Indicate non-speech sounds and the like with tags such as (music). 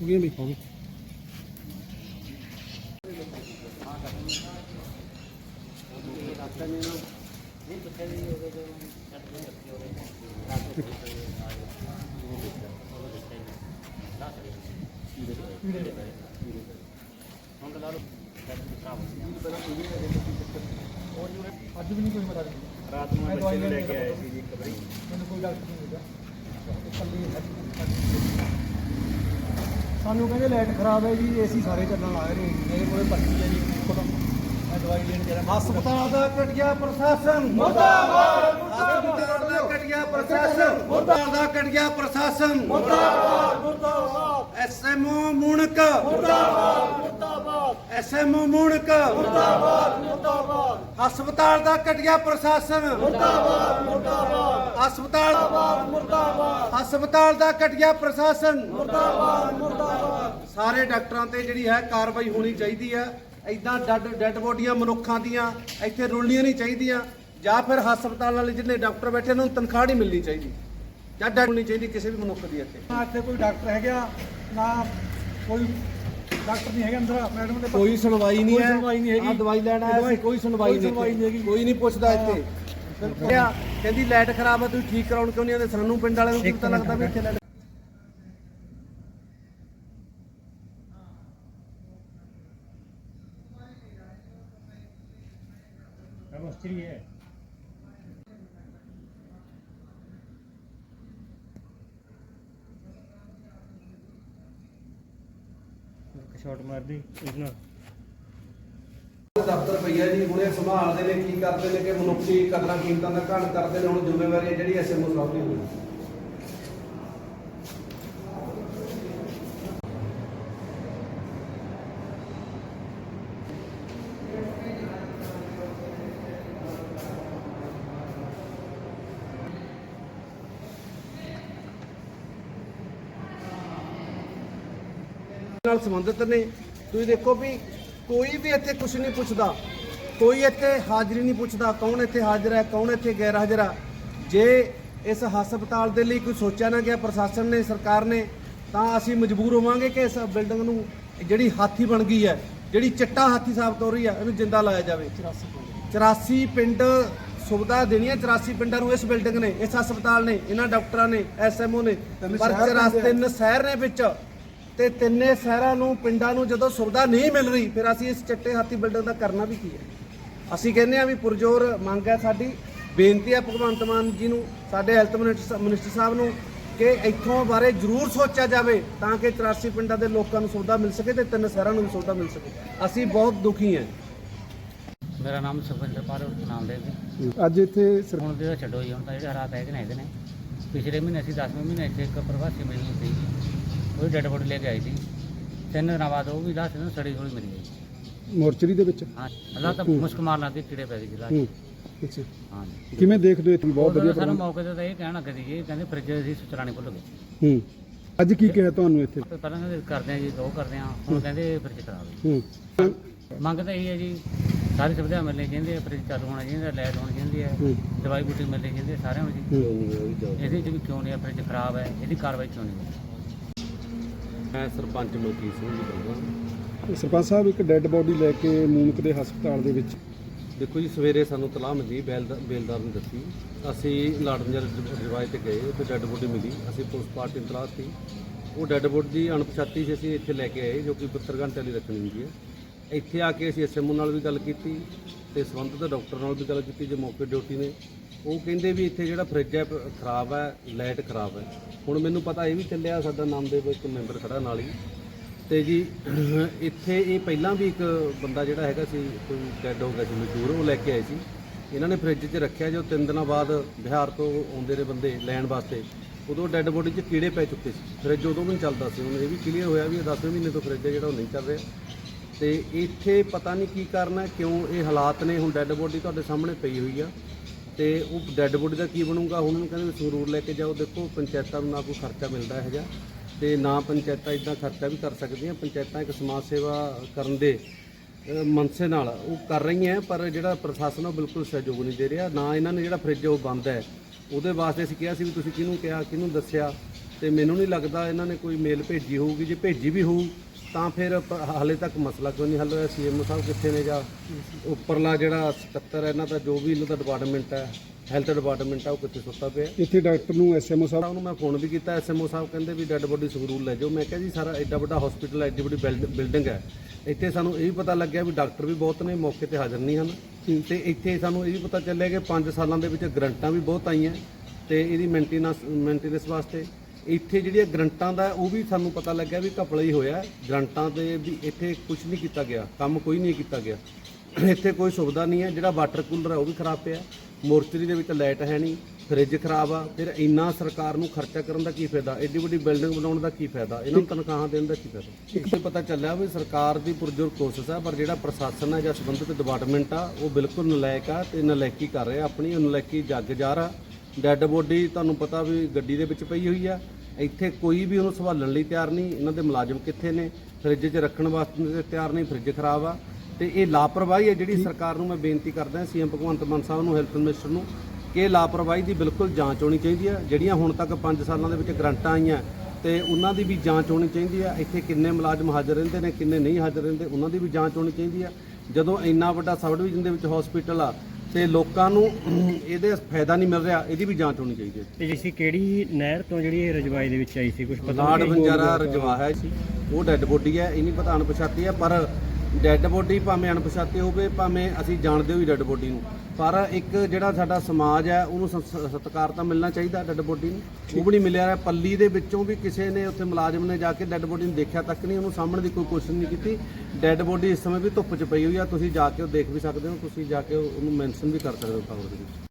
ਗਏ ਵੀ ਅੱਜ ਵੀ ਨਹੀਂ ਕੋਈ ਪਤਾ ਰਾਤ ਨੂੰ ਮੈਂ ਬੱਚੇ ਨੂੰ ਲੈ ਕੇ ਆਇਆ ਸੀ। ਜੀ ਇੱਕ ਵਾਰੀ। ਮੈਨੂੰ ਕੋਈ ਡਾਕਟਰ ਨਹੀਂ ਮਿਲਿਆ ਇਕੱਲੀ ਸਾਨੂੰ ਕਹਿੰਦੇ ਲਾਈਟ ਖਰਾਬ ਹੈ ਜੀ ਏਸੀ ਸਾਰੇ ਚੱਲਣ ਲੱਗ ਰਹੇ ਮੇਰੇ ਕੋਲੇ ਪਰਚੀ ਹੈ ਜੀ ਮੈਂ ਦਵਾਈ ਲੈਣ ਜਾ ਰਿਹਾ। ਹਸਪਤਾਲ ਦਾ ਕਟਿਆ ਪ੍ਰਸ਼ਾਸਨ। ਮੁਰਦਾਬਾਦ ਹਸਪਤਾਲ ਦਾ ਕਟਿਆ ਪ੍ਰਸ਼ਾਸਨ। ਮੁਰਦਾਬਾਦ ਦਾ ਕਟਿਆ ਪ੍ਰਸ਼ਾਸਨ। ਮੁਰਦਾਬਾਦ ਮੁਰਦਾਬਾਦ। ਐਸਐਮਓ ਮੁਣਕ। ਮੁਰਦਾਬਾਦ। ਐਸਐਮਓ ਮੁਣਕ ਮੁਰਦਾਬਾਦ ਮੁਰਦਾਬਾਦ। ਹਸਪਤਾਲ ਦਾ ਕਟਿਆ ਪ੍ਰਸ਼ਾਸਨ। ਮੁਰਦਾਬਾਦ ਮੁਰਦਾਬਾਦ। ਹਸਪਤਾਲ ਮੁਰਦਾਬਾਦ ਹਸਪਤਾਲ ਦਾ ਕਟਿਆ ਪ੍ਰਸ਼ਾਸਨ। ਮੁਰਦਾਬਾਦ ਮੁਰਦਾਬਾਦ। ਸਾਰੇ ਡਾਕਟਰਾਂ ਤੇ ਜਿਹੜੀ ਹੈ ਕਾਰਵਾਈ ਹੋਣੀ ਚਾਹੀਦੀ ਹੈ। ਐਦਾਂ ਡੈਡ ਡੈਡ ਬੋਡੀਆਂ ਮਨੁੱਖਾਂ ਦੀਆਂ ਇੱਥੇ ਰੁਲਣੀਆਂ ਨਹੀਂ ਚਾਹੀਦੀਆਂ। ਜਾਂ ਫਿਰ ਹਸਪਤਾਲ ਵਾਲੇ ਜਿਹਨੇ ਡਾਕਟਰ ਬੈਠੇ ਉਹਨਾਂ ਨੂੰ ਤਨਖਾਹ ਨਹੀਂ ਮਿਲਣੀ ਚਾਹੀਦੀ। ਜਾਂ ਡੈਡ ਹੋਣੀ ਚਾਹੀਦੀ ਕਿਸੇ ਵੀ ਮਨੁੱਖ ਦੀ ਇੱਥੇ। ਨਾ ਇੱਥੇ ਕੋਈ ਡਾਕਟਰ ਹੈਗਾ ਨਾ ਕੋਈ ਡਾਕਟਰ ਨਹੀਂ ਹੈਗਾ ਅੰਦਰ ਮੈਡਮ ਦੇ ਕੋਈ ਸੁਣਵਾਈ ਨਹੀਂ ਕੋਈ ਹੈ ਸੁਣਵਾਈ ਨਹੀਂ ਹੈਗੀ। ਆਹ ਦਵਾਈ ਲੈਣ ਆਇਆ ਸੀ ਕੋਈ ਸੁਣਵਾਈ ਨਹੀਂ ਸੁਣਵਾਈ ਨਹੀਂ ਇੱਥੇ। ਹੈਗੀ। ਕੋਈ ਨਹੀਂ ਪੁੱਛਦਾ ਇੱਥੇ ਕਿਹਾ ਕਹਿੰਦੀ ਲਾਈਟ ਖਰਾਬ ਆ ਤੁਸੀਂ ਠੀਕ ਕਰਾਉਣ ਕਿਉਂ ਨਹੀਂ ਆਉਂਦੇ ਸਾਨੂੰ ਪਿੰਡ ਵਾਲਿਆਂ ਨੂੰ ਪਤਾ ਲੱਗਦਾ ਵੀ ਇੱਥੇ ਲਾਈਟ ਮਿਸਤਰੀ ਹੈ ਸ਼ਾਟ ਮਾਰਦੀ, ਇਸ ਨਾਲ। ਦਫ਼ਤਰ ਪਈਆ ਜੀ, ਹੁਣੇ ਸੰਭਾਲਦੇ ਨੇ, ਕੀ ਕਰਦੇ ਨੇ, ਕਿ ਮਨੁੱਖੀ ਕਦਰਾਂ ਕੀਮਤਾਂ ਦਾ ਘਣ ਕਰਦੇ ਨੇ, ਹੁਣ ਜ਼ਿੰਮੇਵਾਰੀ ਹੈ ਜਿਹੜੀ ਐਸਐਮਓ ਸਾਹਿਬ ਦੀ ਹੋਈ ਨਾਲ ਸੰਬੰਧਿਤ ਨੇ। ਤੁਸੀਂ ਦੇਖੋ ਵੀ ਕੋਈ ਵੀ ਇੱਥੇ ਕੁਝ ਨਹੀਂ ਪੁੱਛਦਾ। ਕੋਈ ਇੱਥੇ ਹਾਜ਼ਰੀ ਨਹੀਂ ਪੁੱਛਦਾ ਕੌਣ ਇੱਥੇ ਹਾਜ਼ਰ ਹੈ ਕੌਣ ਇੱਥੇ ਗੈਰ ਹਾਜ਼ਰ ਆ ਜੇ ਇਸ ਹਸਪਤਾਲ ਦੇ ਲਈ ਕੋਈ ਸੋਚਿਆ ਨਾ ਗਿਆ ਪ੍ਰਸ਼ਾਸਨ ਨੇ ਸਰਕਾਰ ਨੇ ਤਾਂ ਅਸੀਂ ਮਜਬੂਰ ਹੋਵਾਂਗੇ ਕਿ ਇਸ ਬਿਲਡਿੰਗ ਨੂੰ ਜਿਹੜੀ ਹਾਥੀ ਬਣ ਗਈ ਹੈ ਜਿਹੜੀ ਚਿੱਟਾ ਹਾਥੀ ਸਾਬਤ ਹੋ ਰਹੀ ਹੈ ਇਹਨੂੰ ਜਿੰਦਾ ਲਾਇਆ ਜਾਵੇ। 84 ਪਿੰਡ। ਸੁਵਿਧਾ ਦੇਣੀਆਂ 84 ਪਿੰਡਾਂ ਨੂੰ ਇਸ ਬਿਲਡਿੰਗ ਨੇ ਇਸ ਹਸਪਤਾਲ ਨੇ ਇਹਨਾਂ ਡਾਕਟਰਾਂ ਨੇ ਐਸਐਮਓ ਨੇ ਪਰ 84 ਤਿੰਨ ਸ਼ਹਿਰ ਨੇ ਵਿੱਚ ਤੇ ਤਿੰਨੇ ਸ਼ਹਿਰਾਂ ਨੂੰ ਪਿੰਡਾਂ ਨੂੰ ਜਦੋਂ ਸੁਵਿਧਾ ਨਹੀਂ ਮਿਲ ਰਹੀ ਫਿਰ ਅਸੀਂ ਇਸ ਚਿੱਟੇ ਹਾਥੀ ਬਿਲਡਿੰਗ ਦਾ ਕਰਨਾ ਵੀ ਕੀ ਹੈ? ਅਸੀਂ ਕਹਿੰਦੇ ਆ ਵੀ ਪੁਰਜੋਰ ਮੰਗ ਹੈ ਸਾਡੀ। ਬੇਨਤੀ ਹੈ ਭਗਵੰਤ ਮਾਨ ਜੀ ਨੂੰ ਸਾਡੇ ਹੈਲਥ ਮਿਨਿਸਟਰ ਮਿਨਿਸਟਰ ਸਾਹਿਬ ਨੂੰ ਕਿ ਇੱਥੋਂ ਬਾਰੇ ਜ਼ਰੂਰ ਸੋਚਿਆ ਜਾਵੇ ਤਾਂ ਕਿ 84 ਪਿੰਡਾਂ ਦੇ ਲੋਕਾਂ ਨੂੰ ਸੁਵਿਧਾ ਮਿਲ ਸਕੇ ਤੇ ਤਿੰਨ ਸ਼ਹਿਰਾਂ ਨੂੰ ਵੀ ਸੁਵਿਧਾ ਮਿਲ ਸਕੇ। ਅਸੀਂ ਬਹੁਤ ਦੁਖੀ ਹਾਂ। ਮੇਰਾ ਨਾਮ ਸੁਖਵਿੰਦਰ ਪਾਰ ਨਾਮ ਦੇ ਜੀ। ਅੱਜ ਇੱਥੇ ਹੁਣ ਦੇ ਛੱਡੋ ਜੀ ਹੁਣ ਤਾਂ ਜਿਹੜੇ ਹਾਲਾਤ ਹੈਗੇ ਨੇ ਇਹਦੇ ਨੇ। ਪਿਛਲੇ ਮਹੀਨੇ ਅਸੀਂ 10ਵੇਂ ਮਹੀਨੇ ਇੱਥੇ ਇੱਕ ਪ੍ਰਵਾਸੀ ਮਿਲੀ ਸੀ। ਉਹ ਡੈਡ ਬੋਡੀ ਲੈ ਕੇ ਆਈ ਸੀ। ਤਿੰਨ ਦਿਨਾਂ ਬਾਅਦ ਉਹ ਵੀ ਦੱਸ ਦਿਨ ਸੜੀ ਹੋਈ ਮਿਲੀ ਹੈ ਮੋਰਚਰੀ ਦੇ ਵਿੱਚ? ਹਾਂ ਅੱਲਾ ਤਾਂ ਮੁਸਕ ਮਾਰ ਲਾਦੀ ਕੀੜੇ ਪੈ ਗਏ ਲਾਸ਼। ਅੱਛਾ। ਹਾਂ ਕਿਵੇਂ ਦੇਖਦੇ ਹੋ ਬਹੁਤ ਵਧੀਆ ਸਾਨੂੰ ਮੌਕੇ ਤੇ ਤਾਂ ਇਹ ਕਹਿਣ ਲੱਗੇ ਸੀ ਜੀ ਕਹਿੰਦੇ ਫ੍ਰਿਜ ਅਸੀਂ ਸੁਚਰਾਣੀ ਭੁੱਲ ਗਏ ਹੂੰ। ਅੱਜ ਕੀ ਕਿਹਾ ਤੁਹਾਨੂੰ ਇੱਥੇ? ਤੇ ਪਹਿਲਾਂ ਕਹਿੰਦੇ ਕਰਦੇ ਆ ਜੀ ਉਹ ਕਰਦੇ ਆ ਹੁਣ ਕਹਿੰਦੇ ਫ੍ਰਿਜ ਖਰਾਬ ਹੈ। ਹੂੰ। ਮੰਗ ਤਾਂ ਇਹ ਹੈ ਜੀ ਸਾਰੀ ਸੁਵਿਧਾ ਮਿਲਣੀ ਚਾਹੀਦੀ ਹੈ ਫ੍ਰਿਜ ਚਾਲੂ ਹੋਣਾ ਚਾਹੀਦਾ ਲਾਈਟ ਹੋਣੀ ਚਾਹੀਦੀ ਹੈ ਹੂੰ। ਦਵਾਈ ਬੂਟੀ ਮਿਲਣੀ ਚਾਹੀਦੀ ਹੈ ਸਾਰਿਆਂ ਨੂੰ ਜੀ। ਇਹਦੇ 'ਚ ਵੀ ਕਿਉਂ ਨਹੀਂ ਹੈ ਫ੍ਰਿਜ ਖਰਾਬ ਹੈ ਇਹਦੀ ਕਾਰਵਾਈ ਕਿਉਂ ਨਹੀਂ ਹੋਈ? ਮੈਂ ਸਰਪੰਚ ਲੋਕੀ ਸਿੰਘ ਜੀ ਬੋਲਦਾ ਸਰਪੰਚ ਸਾਹਿਬ ਇੱਕ ਡੈੱਡ ਬੋਡੀ ਲੈ ਕੇ ਮੂਨਕ ਦੇ ਹਸਪਤਾਲ ਦੇ ਵਿੱਚ। ਦੇਖੋ ਜੀ ਸਵੇਰੇ ਸਾਨੂੰ ਤਲਾਹ ਮਿਲੀ ਬੇਲਦਾਰ ਨੇ ਦੱਸੀ। ਅਸੀਂ ਲਾੜਨਜਰ ਰਿਵਾਇਤ ਤੇ ਗਏ ਉੱਥੇ ਡੈੱਡ ਬੋਡੀ ਮਿਲੀ। ਅਸੀਂ ਪੁਲਿਸ ਪਾਰਟੀ ਨੂੰ ਤਲਾਹ ਸੀ ਉਹ ਡੈੱਡ ਬੋਡੀ ਦੀ ਅਣਪਛਾਤੀ ਸੀ ਅਸੀਂ ਇੱਥੇ ਲੈ ਕੇ ਆਏ ਜੋ ਕਿ 72 ਘੰਟੇ ਲਈ ਰੱਖਣੀ ਹੁੰਦੀ ਹੈ। ਇੱਥੇ ਆ ਕੇ ਅਸੀਂ ਐਸਐਮਓ ਨਾਲ ਵੀ ਗੱਲ ਕੀਤੀ ਤੇ ਸੰਬੰਧਿਤ ਡਾਕਟਰ ਨਾਲ ਵੀ ਗੱਲ ਕੀਤੀ ਜੇ ਮੌਕੇ ਡਿਊਟੀ ਨੇ। ਉਹ ਕਹਿੰਦੇ ਵੀ ਇੱਥੇ ਜਿਹੜਾ ਫਰਿੱਜ ਹੈ, ਪ- ਖਰਾਬ ਹੈ ਲਾਈਟ ਖਰਾਬ ਹੈ। ਹੁਣ ਮੈਨੂੰ ਪਤਾ ਇਹ ਵੀ ਚੱਲਿਆ, ਸਾਡਾ ਨਾਮਦੇਵ ਇੱਕ ਮੈਂਬਰ ਖੜਾ ਨਾਲ ਹੀ। ਤੇ ਜੀ, (clears throat) ਇੱਥੇ ਇਹ ਪਹਿਲਾਂ ਵੀ ਇੱਕ ਬੰਦਾ ਜਿਹੜਾ ਹੈਗਾ ਸੀ, ਕੋਈ ਡੈਡ ਹੋ ਗਿਆ ਸੀ, ਮਜ਼ਦੂਰ, ਉਹ ਲੈ ਕੇ ਆਏ ਸੀ। ਇਹਨਾਂ ਨੇ ਫ੍ਰਿਜ 'ਚ ਰੱਖਿਆ, ਜੋ ਤਿੰਨ ਦਿਨਾਂ ਬਾਅਦ ਬਿਹਾਰ ਤੋਂ ਆਉਂਦੇ ਨੇ ਬੰਦੇ ਲੈਣ ਵਾਸਤੇ। ਉਦੋਂ ਡੈੱਡ ਬੋਡੀ 'ਚ ਕੀੜੇ ਪੈ ਚੁੱਕੇ ਸੀ। ਫ੍ਰਿਜ ਉਦੋਂ ਵੀ ਨਹੀਂ ਚੱਲਦਾ ਸੀ, ਹੁਣ ਇਹ ਵੀ ਕਲੀਅਰ ਹੋਇਆ ਵੀ ਇਹ 10ਵੇਂ ਮਹੀਨੇ ਤੋਂ ਫ੍ਰਿਜ ਹੈ ਜਿਹੜਾ, ਉਹ ਨਹੀਂ ਚੱਲ ਰਿਹਾ। ਤੇ ਇੱਥੇ ਪਤਾ ਨਹੀਂ ਕੀ ਕਾਰਨ ਹੈ, ਕਿਉਂ ਇਹ ਹਾਲਾਤ ਨੇ, ਹੁਣ ਡੈੱਡ ਬੋਡੀ ਤੁਹਾਡੇ ਸਾਹਮਣੇ ਪਈ ਹੋਈ ਆ। ਤੇ ਉਹ ਡੈੱਡ ਬੋਡੀ ਦਾ ਕੀ ਬਣੂਗਾ? ਹੁਣ ਉਹਨੂੰ ਕਹਿੰਦੇ ਵੀ ਸੰਗਰੂਰ ਲੈ ਕੇ ਜਾਓ। ਦੇਖੋ ਪੰਚਾਇਤਾਂ ਨੂੰ ਨਾ ਕੋਈ ਖਰਚਾ ਮਿਲਦਾ ਹੈਗਾ ਜਿਹਾ ਤੇ ਨਾ ਪੰਚਾਇਤਾਂ ਇਦਾਂ ਖਰਚਾ ਵੀ ਕਰ ਸਕਦੀਆਂ। ਪੰਚਾਇਤਾਂ ਇੱਕ ਸਮਾਜ ਸੇਵਾ ਕਰਨ ਦੇ ਅ, ਮਨਸੇ ਨਾਲ ਉਹ ਕਰ ਰਹੀਆਂ ਪਰ ਜਿਹੜਾ ਪ੍ਰਸ਼ਾਸਨ ਉਹ ਬਿਲਕੁਲ ਸਹਿਯੋਗ ਨਹੀਂ ਦੇ ਰਿਹਾ। ਨਾ ਇਹਨਾਂ ਨੇ ਜਿਹੜਾ ਫ੍ਰਿਜ ਉਹ ਬੰਦ ਹੈ। ਉਹਦੇ ਵਾਸਤੇ ਅਸੀਂ ਕਿਹਾ ਸੀ ਵੀ ਤੁਸੀਂ ਕਿਹਨੂੰ ਕਿਹਾ ਕਿਹਨੂੰ ਦੱਸਿਆ? ਤੇ ਮੈਨੂੰ ਨਹੀਂ ਲੱਗਦਾ ਇਹਨਾਂ ਨੇ ਕੋਈ ਮੇਲ ਭੇਜੀ ਹੋਊਗੀ। ਜੇ ਭੇਜੀ ਵੀ ਹੋਊ ਤਾਂ ਫਿਰ ਪ- ਹਾਲੇ ਤੱਕ ਮਸਲਾ ਕਿਉਂ ਨਹੀਂ ਹੱਲ ਹੋਇਆ? ਸੀਐਮਓ ਸਾਹਿਬ ਕਿੱਥੇ ਨੇ ਜਾਂ ਉੱਪਰਲਾ ਜਿਹੜਾ ਸਕੱਤਰ ਹੈ ਇਹਨਾਂ ਦਾ ਜੋ ਵੀ ਇਹਨਾਂ ਦਾ ਡਿਪਾਰਟਮੈਂਟ ਹੈ ਹੈਲਥ ਡਿਪਾਰਟਮੈਂਟ ਹੈ ਉਹ ਕਿੱਥੇ ਸੁੱਤਾ ਪਿਆ? ਇੱਥੇ ਡਾਕਟਰ ਨੂੰ ਐਸਐਮਓ ਸਾਹਿਬ ਸਾਹਿਬ ਨੂੰ ਮੈਂ ਫੋਨ ਵੀ ਕੀਤਾ ਐਸਐਮਓ ਸਾਹਿਬ ਕਹਿੰਦੇ ਵੀ ਡੈੱਡ ਬੋਡੀ ਸੰਗਰੂਰ ਲੈ ਜਾਓ। ਮੈਂ ਕਿਹਾ ਜੀ ਸਾਰਾ ਐਡਾ ਵੱਡਾ ਹਸਪੀਟਲ ਐਡੀ ਵੱਡੀ ਬਿਲਡਿੰਗ ਹੈ। ਇੱਥੇ ਸਾਨੂੰ ਇਹ ਵੀ ਪਤਾ ਲੱਗਿਆ ਵੀ ਡਾਕਟਰ ਵੀ ਬਹੁਤ ਨੇ ਮੌਕੇ ਤੇ ਹਾਜ਼ਰ ਨਹੀਂ ਹਨ। ਤੇ ਇੱਥੇ ਸਾਨੂੰ ਇਹ ਵੀ ਪਤਾ ਚੱਲਿਆ ਕਿ 5 ਸਾਲਾਂ ਦੇ ਵਿੱਚ ਗਰੰਟਾਂ ਵੀ ਬਹੁਤ ਆਈਆਂ। ਤੇ ਇਹਦੀ ਮੇਨਟੇਨੈਂਸ ਮੇਨਟੇਨੈਂਸ ਵਾਸਤੇ ਇੱਥੇ ਜਿਹੜੀਆਂ ਗਰੰਟਾਂ ਦਾ, ਉਹ ਵੀ ਸਾਨੂੰ ਪਤਾ ਲੱਗਿਆ ਵੀ ਘਪਲਾ ਹੀ ਹੋਇਆ। ਗਰੰਟਾਂ ਤੇ ਵੀ ਇੱਥੇ ਕੁਝ ਨਹੀਂ ਕੀਤਾ ਗਿਆ, ਕੰਮ ਕੋਈ ਨਹੀਂ ਕੀਤਾ ਗਿਆ। ਇੱਥੇ ਕੋਈ ਸੁਵਿਧਾ ਨਹੀਂ ਹੈ, ਜਿਹੜਾ ਵਾਟਰ ਕੂਲਰ ਹੈ ਉਹ ਵੀ ਖਰਾਬ ਪਿਆ। ਮੋਰਚਰੀ ਦੇ ਵਿੱਚ ਲਾਈਟ ਹੈ ਨਹੀਂ, ਫ੍ਰਿਜ ਖਰਾਬ ਆ, ਫਿਰ ਇੰਨਾ ਸਰਕਾਰ ਨੂੰ ਖਰਚਾ ਕਰਨ ਦਾ ਕੀ ਫਾਇਦਾ? ਐਡੀ ਵੱਡੀ ਬਿਲਡਿੰਗ ਬਣਾਉਣ ਦਾ ਕੀ ਫਾਇਦਾ? ਇਹਨਾਂ ਨੂੰ ਤਨਖਾਹਾਂ ਦੇਣ ਦਾ ਕੀ ਫਾਇਦਾ? ਇੱਕ ਤੇ ਪਤਾ ਚੱਲਿਆ ਵੀ ਸਰਕਾਰ ਦੀ ਪੁਰਜੋਰ ਕੋਸ਼ਿਸ਼ ਆ, ਪਰ ਜਿਹੜਾ ਪ੍ਰਸ਼ਾਸਨ ਆ ਜਾਂ ਸੰਬੰਧਿਤ ਡਿਪਾਰਟਮੈਂਟ ਆ, ਉਹ ਬਿਲਕੁਲ ਨਲਾਇਕ ਆ ਤੇ ਨਲਾਇਕੀ ਕਰ ਰਿਹਾ, ਆਪਣੀ ਉਹ ਨਲਾਇਕੀ ਜੱਗ ਜਾ ਰਿਹਾ ਡੈੱਡ ਬੋਡੀ ਤੁਹਾਨੂੰ ਪਤਾ ਵੀ ਗੱਡੀ ਦੇ ਵਿੱਚ ਪਈ ਹੋਈ ਆ। ਇੱਥੇ ਕੋਈ ਵੀ ਉਹਨੂੰ ਸੰਭਾਲਣ ਲਈ ਤਿਆਰ ਨਹੀਂ। ਇਹਨਾਂ ਦੇ ਮੁਲਾਜ਼ਮ ਕਿੱਥੇ ਨੇ? ਫ੍ਰਿਜ 'ਚ ਰੱਖਣ ਵਾਸਤੇ ਤਿਆਰ ਨਹੀਂ ਫ੍ਰਿਜ ਖਰਾਬ ਆ। ਤੇ ਇਹ ਲਾਪਰਵਾਹੀ ਹੈ ਜਿਹੜੀ ਸਰਕਾਰ ਨੂੰ ਮੈਂ ਬੇਨਤੀ ਕਰਦਾ ਸੀਐਮ ਭਗਵੰਤ ਮਾਨ ਸਾਹਿਬ ਨੂੰ ਹੈਲਥ ਮਿਨਿਸਟਰ ਨੂੰ ਕਿ ਲਾਪਰਵਾਹੀ ਦੀ ਬਿਲਕੁਲ ਜਾਂਚ ਹੋਣੀ ਚਾਹੀਦੀ ਹੈ ਜਿਹੜੀਆਂ ਹੁਣ ਤੱਕ 5 ਸਾਲਾਂ ਦੇ ਵਿੱਚ ਗਰੰਟਾਂ ਆਈਆਂ ਤੇ ਉਹਨਾਂ ਦੀ ਵੀ ਜਾਂਚ ਹੋਣੀ ਚਾਹੀਦੀ ਹੈ ਇੱਥੇ ਕਿੰਨੇ ਮੁਲਾਜ਼ਮ ਹਾਜ਼ਰ ਰਹਿੰਦੇ ਨੇ ਕਿੰਨੇ ਨਹੀਂ ਹਾਜ਼ਰ ਰਹਿੰਦੇ ਉਹਨਾਂ ਦੀ ਵੀ ਜਾਂਚ ਹੋਣੀ ਚਾਹੀਦੀ ਹੈ ਜਦੋਂ ਇੰਨਾ ਵੱਡਾ ਸਬ ਡਿਵੀਜ਼ਨ ਦੇ ਵਿੱਚ ਹਸਪੀਟਲ ਆ ਤੇ ਲੋਕਾਂ ਨੂੰ ਇਹਦੇ ਫਾਇਦਾ ਨਹੀਂ ਮਿਲ ਰਿਹਾ ਇਹਦੀ ਵੀ ਜਾਂਚ ਹੋਣੀ ਚਾਹੀਦੀ ਹੈ। ਤੇ ਜਿਸੀ ਕਿਹੜੀ ਨਹਿਰ ਤੋਂ ਜਿਹੜੀ ਇਹ ਰਜਵਾਈ ਦੇ ਵਿੱਚ ਆਈ ਸੀ ਕੁਝ ਪਤਾ ਲਾੜ? ਬੰਜਾਰਾ ਰਜਵਾ ਹੈ ਸੀ ਉਹ ਡੈੱਡ ਬੋਡੀ ਹੈ ਇਹ ਨਹੀਂ ਪਤਾ ਅਣਪਛਾਤੀ ਹੈ ਪਰ ਡੈੱਡ ਬੋਡੀ ਭਾਵੇਂ ਅਣਪਛਾਤੀ ਹੋਵੇ ਭਾਵੇਂ ਅਸੀਂ ਜਾਣਦੇ ਹੋਈ ਡੈੱਡ ਬੋਡੀ ਨੂੰ। ਪਰ ਇੱਕ ਜਿਹੜਾ ਸਾਡਾ ਸਮਾਜ ਹੈ, ਉਹਨੂੰ ਸਤ- ਸਤਿਕਾਰ ਤਾਂ ਮਿਲਣਾ ਚਾਹੀਦਾ ਡੈੱਡ ਬੋਡੀ ਨੂੰ। ਉਹ ਵੀ ਨਹੀਂ ਮਿਲਿਆ ਰਿਹਾ। ਪੱਲੀ ਦੇ ਵਿੱਚੋਂ ਵੀ ਕਿਸੇ ਨੇ ਉੱਥੇ ਮੁਲਾਜ਼ਮ ਨੇ ਜਾ ਕੇ ਡੈੱਡ ਬੋਡੀ ਨੂੰ ਦੇਖਿਆ ਤੱਕ ਨਹੀਂ। ਉਹਨੂੰ ਸਾਹਮਣੇ ਦੀ ਕੋਈ ਕੋਸ਼ਿਸ਼ ਨਹੀਂ ਕੀਤੀ। ਡੈੱਡ ਬੋਡੀ ਇਸ ਸਮੇਂ ਵੀ ਧੁੱਪ 'ਚ ਪਈ ਹੋਈ ਆ। ਤੁਸੀਂ ਜਾ ਕੇ ਉਹ ਦੇਖ ਵੀ ਸਕਦੇ ਹੋ। ਤੁਸੀਂ ਜਾ ਕੇ ਉਹਨੂੰ ਮੈਂਸ਼ਨ ਵੀ ਕਰ ਸਕਦੇ ਹੋ ਖਬਰ ਦੇ ਵਿੱਚ।